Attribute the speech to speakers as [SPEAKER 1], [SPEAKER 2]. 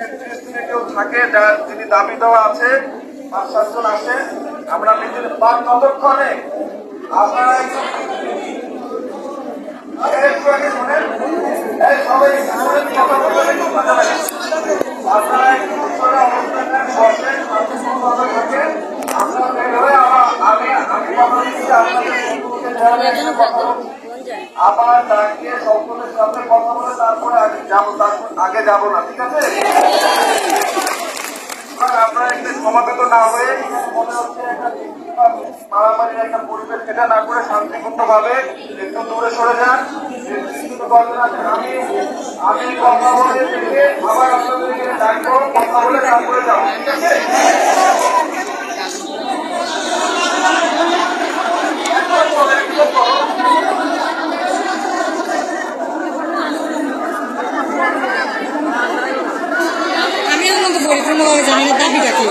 [SPEAKER 1] নেতৃস্থানীয় কেউ থাকে যার যিনি দাবি দেওয়া আছে পাঁচ সাতজন আছে আমরা বা ততক্ষণে আপনারা একটু একটু। আপনারা একটু করে অবস্থান বসেন, থাকেন। আমরা বের হয়ে আবার- আমি আমি কথা দিচ্ছি আপনাদের ডাকিয়ে সকলের সাথে কথা তারপরে আগে যাব, তারপর আগে যাব না, ঠিক আছে আপনারা একটু সমাবেত না হয়ে মনে হচ্ছে একটা মারামারির একটা পরিবেশ সেটা না করে শান্তিপূর্ণ ভাবে একটু দূরে সরে যান। আমি আমি কথা আবার আপনাদেরকে ডাকবো, কথা বলে তারপরে যাব, ঠিক আছে একবার বলো, একবার বলো।
[SPEAKER 2] আমিও কিন্তু পরিপূর্ণভাবে জানি দাবিটা কি?